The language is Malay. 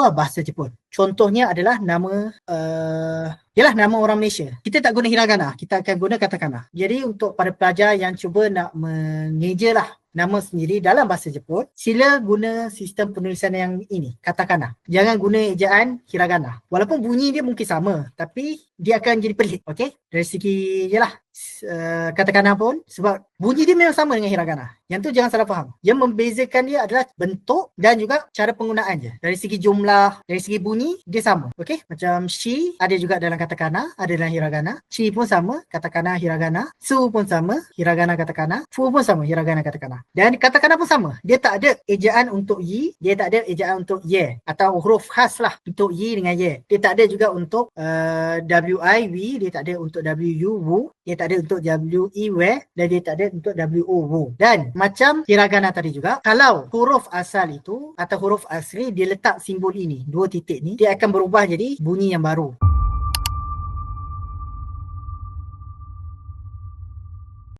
sebuah bahasa Jepun. Contohnya adalah nama uh, Yalah nama orang Malaysia. Kita tak guna hiragana, kita akan guna katakana. Jadi untuk para pelajar yang cuba nak mengejalah nama sendiri dalam bahasa Jepun, sila guna sistem penulisan yang ini, katakana. Jangan guna ejaan hiragana. Walaupun bunyi dia mungkin sama, tapi dia akan jadi pelik, okey? Dari segi yalah uh, katakana pun sebab bunyi dia memang sama dengan hiragana. Yang tu jangan salah faham. Yang membezakan dia adalah bentuk dan juga cara penggunaan je. Dari segi jumlah, dari segi bunyi dia sama. Okey? Macam shi ada juga dalam katakana, ada dalam hiragana. Shi pun sama, katakana hiragana. Su pun sama, hiragana katakana. Fu pun sama, hiragana katakana. Dan katakana pun sama. Dia tak ada ejaan untuk yi, dia tak ada ejaan untuk ye atau huruf khas lah untuk yi dengan ye. Dia tak ada juga untuk uh, wi, wi, dia tak ada untuk wu, wu, dia tak ada untuk we, we dan dia tak ada untuk wo. Dan macam hiragana tadi juga kalau huruf asal itu atau huruf asli dia letak simbol ini dua titik ni dia akan berubah jadi bunyi yang baru